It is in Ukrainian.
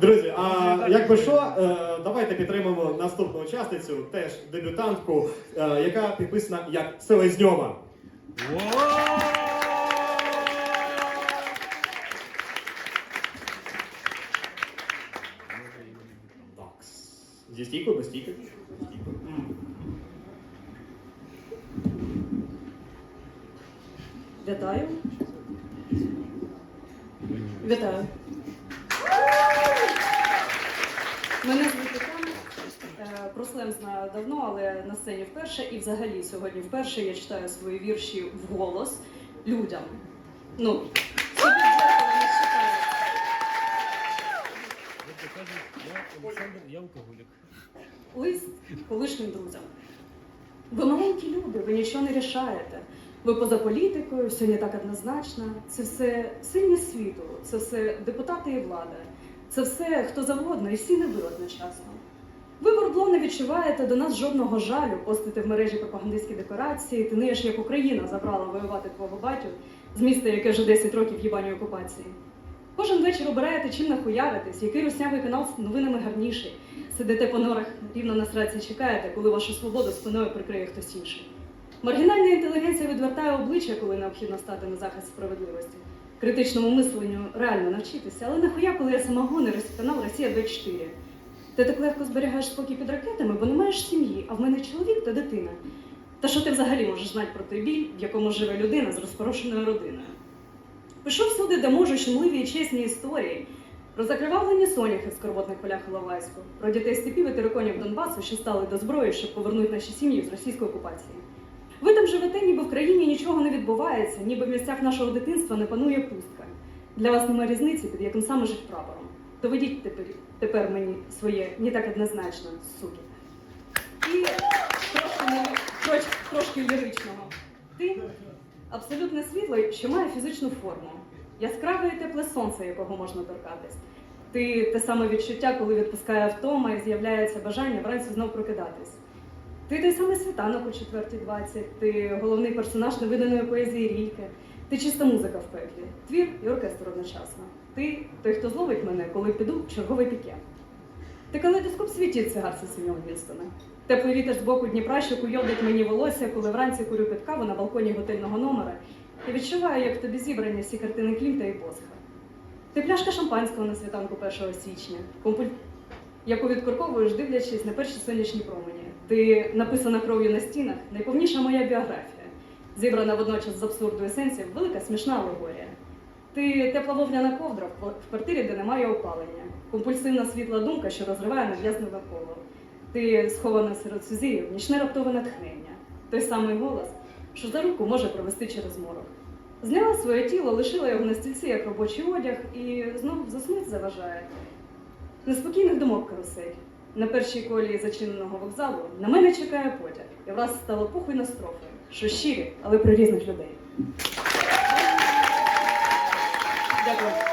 Друзі, а якби що, е, давайте підтримаємо наступну учасницю, теж дебютантку, е, яка підписана як Селезньова. Зі стійкою, без стійки? Вітаю. Вітаю. Е, слем знаю давно, але на сцені вперше. І взагалі сьогодні вперше я читаю свої вірші вголос людям. Ну, собі не читаю. Як кажуть, я Олександр, я алкоголік. Лист колишнім друзям. Ви маленькі люди, ви нічого не рішаєте. Ви поза політикою, все не так однозначно. Це все сильні світу, це все депутати і влада. Це все хто завгодно, і всі не ви одночасно. Ви мордло не відчуваєте до нас жодного жалю, постите в мережі пропагандистські декорації, ти ниєш, як Україна забрала воювати твого батю з міста, яке вже 10 років їбаній окупації. Кожен вечір обираєте чим нахуяритись, який руснявий канал з новинами гарніший. Сидите по норах рівно на сраці чекаєте, коли вашу свободу спиною прикриє хтось інший. Маргінальна інтелігенція відвертає обличчя, коли необхідно стати на захист справедливості. Критичному мисленню реально навчитися, але нахуя, коли я самогони канал Росія 24 Ти так легко зберігаєш спокій під ракетами, бо не маєш сім'ї, а в мене чоловік та дитина. Та що ти взагалі можеш знати про той біль, в якому живе людина з розпорошеною родиною? Пишу всюди, де можу щемливі і чесні історії. Про закривавлені соняхи в скорботних полях Іловайську, про дітей степів і териконів Донбасу, що стали до зброї, щоб повернути наші сім'ї з російської окупації. Ви там живете, ніби в країні нічого не відбувається, ніби в місцях нашого дитинства не панує пустка. Для вас немає різниці, під яким саме жить прапором. Доведіть тепер, тепер мені своє не так однозначно, суки. І трошки, трошки ліричного. Ти абсолютне світло, що має фізичну форму. Яскраве і тепле сонце, якого можна торкатись. Ти те саме відчуття, коли відпускає втома і з'являється бажання вранці знов прокидатись. Ти той самий світанок о 4.20, ти головний персонаж невиданої поезії Рільки, ти чиста музика в пеклі, твір і оркестр одночасно. Ти той, хто зловить мене, коли піду в черговий піке. Ти калейдоскоп світі цигарці синього Вінстона. Теплий вітер з боку Дніпра, що куйовдить мені волосся, коли вранці курю під каву на балконі готельного номера і відчуваю, як в тобі зібрані всі картини Клімта і Босха. Ти пляшка шампанського на світанку 1 січня, компуль... яку відкорковуєш, дивлячись на перші сонячні промені. Ти написана кров'ю на стінах, найповніша моя біографія, зібрана водночас з абсурду есенції, велика смішна алегорія. Ти тепла вовняна ковдра в квартирі, де немає опалення, компульсивна світла думка, що розриває нав'язливе коло. Ти схована серед сузір'їв, нічне раптове натхнення, той самий голос, що за руку може провести через морок. Зняла своє тіло, лишила його на стільці як робочий одяг і знов заснуть заважає. Неспокійних думок карусель. На першій колії зачиненого вокзалу на мене чекає потяг, і враз стало похуй на строфи, що щирі, але про різних людей. Gracias.